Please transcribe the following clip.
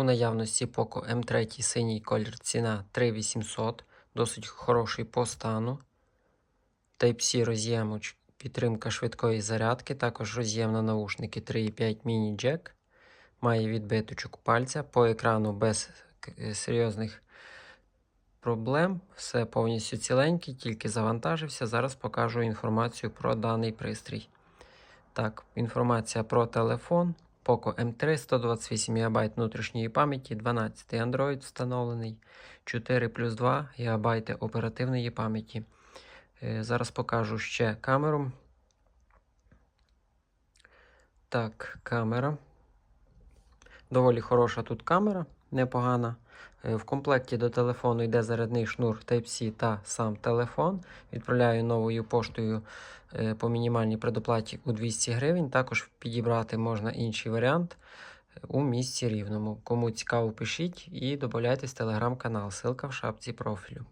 У наявності Poco M3 синій колір ціна 3800, досить хороший по стану. Type-C роз'ємоч, підтримка швидкої зарядки, також роз'єм на наушники 3.5 міні-джек. Має відбиточок пальця по екрану без серйозних проблем. Все повністю ціленький, тільки завантажився. Зараз покажу інформацію про даний пристрій. Так, інформація про телефон. Poco M3, 128 ГБ внутрішньої пам'яті, 12 Android встановлений, 4 плюс 2 ГБ оперативної пам'яті. Е, Зараз покажу ще камеру. Так, камера. Доволі хороша тут камера, непогана. Е, В комплекті до телефону йде зарядний шнур Type-C та сам телефон. Відправляю новою поштою е, по мінімальній предоплаті у 200 гривень. Також підібрати можна інший варіант е, у місці рівному. Кому цікаво, пишіть і додайтесь в телеграм-канал. Ссылка в шапці профілю.